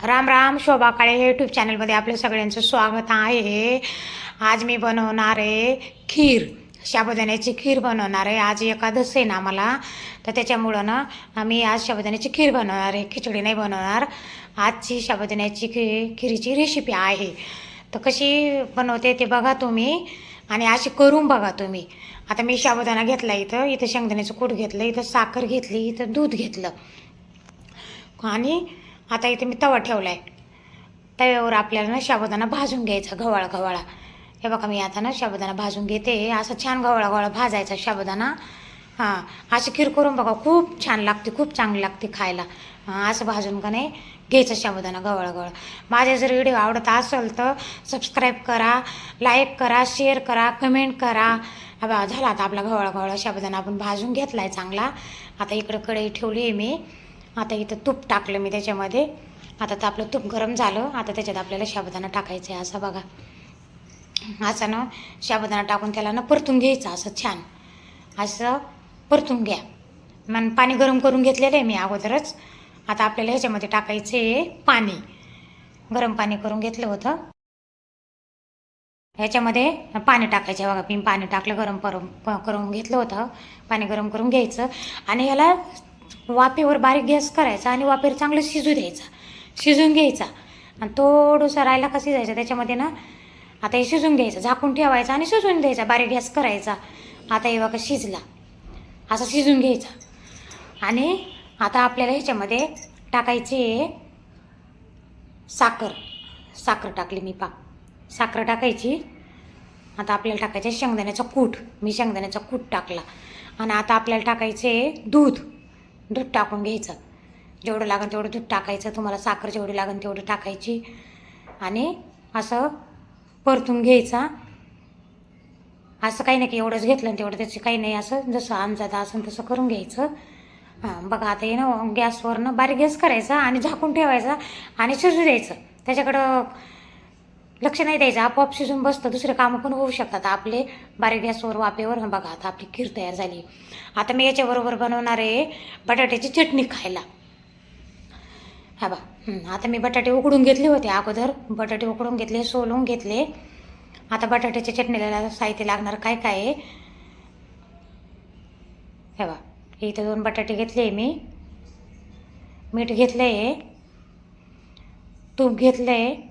राम राम शोभा काळे हे यूट्यूब चॅनलमध्ये आपल्या सगळ्यांचं स्वागत आहे. आज मी बनवणार आहे खीर. शाबदाण्याची खीर बनवणार आहे. आज एकादश आहे ना मला तर त्याच्यामुळं ना आम्ही आज शाबदाण्याची खीर बनवणार आहे. खिचडी नाही बनवणार. आजची शाबदाण्याची खी खिरीची रेसिपी आहे. तर कशी बनवते ते बघा तुम्ही. आणि अशी करून बघा तुम्ही. आता मी शाबुदाणा घेतला इथं. इथं शेंगदाण्याचं कूट घेतलं. इथं साखर घेतली. इथं दूध घेतलं. आणि आता इथे मी तवा ठेवला आहे तव्यावर आपल्याला ना साबुदाणा भाजून घ्यायचा गव्हाळा गव्हाळा हे बघा मी आता ना साबुदाणा भाजून घेते. असं छान गव्हाळा गव्हाळा भाजायचा साबुदाणा हां अशी खीर करून बघा खूप छान लागते खूप चांगली लागते खायला. असं भाजून का नाही घ्यायचं साबुदाणा गवळ गवळ माझे जर व्हिडिओ आवडत असेल तर सबस्क्राईब करा लाईक करा शेअर करा कमेंट करा. बा झाला आता आपला गवळ गवळ साबुदाणा आपण भाजून घेतला आहे चांगला. आता इकडं कढई ठेवली आहे मी. आता इथं तूप टाकलं मी त्याच्यामध्ये. आता तर आपलं तूप गरम झालं. आता त्याच्यात आपल्याला शाबदाना टाकायचं आहे असं बघा. असं ना शाबदाना टाकून त्याला ना परतून घ्यायचं असं छान. असं परतून घ्या. मग पाणी गरम करून घेतलेलं आहे मी अगोदरच. आता आपल्याला ह्याच्यामध्ये टाकायचं आहे पाणी. गरम पाणी करून घेतलं होतं. ह्याच्यामध्ये पाणी टाकायचे बघा. मी पाणी टाकलं गरम करून प- करून घेतलं होतं. पाणी गरम करून घ्यायचं. आणि ह्याला वाफेवर बारीक गॅस करायचा आणि वाफेवर चांगलं शिजू द्यायचा. शिजून घ्यायचा. आणि थोडंसं राहिला का शिजायचं त्याच्यामध्ये ना आता हे शिजून घ्यायचं. झाकून ठेवायचं आणि शिजवून द्यायचा. बारीक गॅस करायचा. आता हे बघा शिजला. असं शिजून घ्यायचा. आणि आता आपल्याला ह्याच्यामध्ये टाकायची साखर. साखर टाकली मी पा साखर टाकायची. आता आपल्याला टाकायचं आहे शेंगदाण्याचा कूट. मी शेंगदाण्याचा कूट टाकला. आणि आता आपल्याला टाकायचे दूध. दूध टाकून घ्यायचं. जेवढं लागेल तेवढं दूध टाकायचं. तुम्हाला साखर जेवढी लागेल तेवढी टाकायची. आणि असं परतून घ्यायचा. असं काही नाही की एवढंच घेतलं आणि तेवढं त्याचं काही नाही. असं जसं आमचा असं तसं करून घ्यायचं. हां बघा आता हे ना गॅसवरनं बारीक गॅस करायचा आणि झाकून ठेवायचा आणि शिजू द्यायचं. त्याच्याकडं लक्ष नाही द्यायचं आपोआप शिजून बसतं दुसरे कामं पण होऊ शकतात. आपले बारीक गॅसवर वाफेवर बघा आता आपली खीर तयार झाली. आता मी याच्याबरोबर बनवणार आहे बटाट्याची चटणी खायला. हा बा आता मी बटाटे उकडून घेतले होते अगोदर. बटाटे उकडून घेतले सोलून घेतले. आता बटाट्याच्या चटणीला साहित्य लागणार काय काय आहे? हे बा इथं दोन बटाटे घेतले मी. मीठ घेतलं आहे तूप घेतलं आहे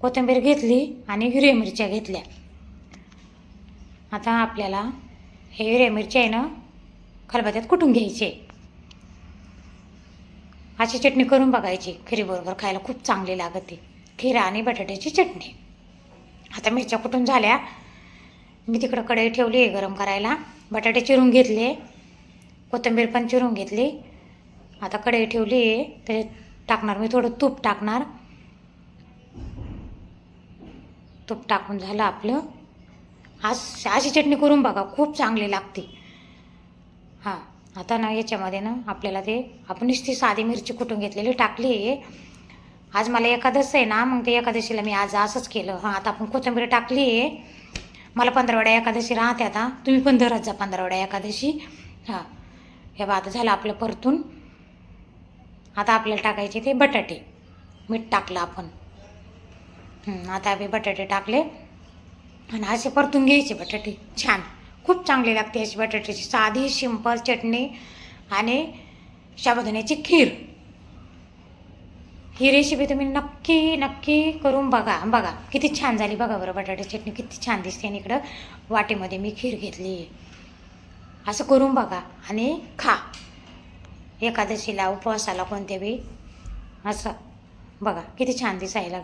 कोथिंबीर घेतली आणि हिरव्या मिरच्या घेतल्या. आता आपल्याला हे हिरव्या मिरच्या आहे ना खलबत्यात कुटून घ्यायचे? अशी चटणी करून बघायची. खिरीबरोबर खायला खूप चांगली लागते. खिरा आणि बटाट्याची चटणी. आता मिरच्या कुटून झाल्या? मी तिकडं कढई ठेवली आहे गरम करायला. बटाटे चिरून घेतले. कोथिंबीर पण चिरून घेतली. आता कढई ठेवली आहे. त्याच्यात टाकणार मी थोडं तूप टाकणार. तूप टाकून झालं आपलं. आज अशी चटणी करून बघा खूप चांगली लागते. हां आता ना याच्यामध्ये ना आपल्याला ते आपण नुसती साधी मिरची कुटून घेतलेली टाकली आहे. आज मला एकादश आहे ना मग ते एकादशीला मी आज असंच केलं. हां आता आपण कोथिंबीर टाकली आहे. मला पंधरावड्या एकादशी राहते आता. तुम्ही पण धरत जा पंधरावड्या एकादशी. हां हे बा आता झालं आपलं परतून. आता आपल्याला टाकायचे ते बटाटे. मीठ टाकलं आपण. आता आम्ही बटाटे टाकले. आणि असे परतून घ्यायचे बटाटे. छान. खूप चांगली लागते अशी बटाट्याची. साधी सिंपल चटणी आणि साबुदाण्याची खीर. ही रेसिपी तुम्ही नक्की नक्की करून बघा. बघा किती छान झाली बघा बरं बटाटे चटणी. किती छान दिसते आणि इकडं वाटीमध्ये मी खीर घेतली. आहे असं करून बघा आणि खा. एकादशीला उपवासाला कोणत्या बी असं. बघा किती छान दिसायला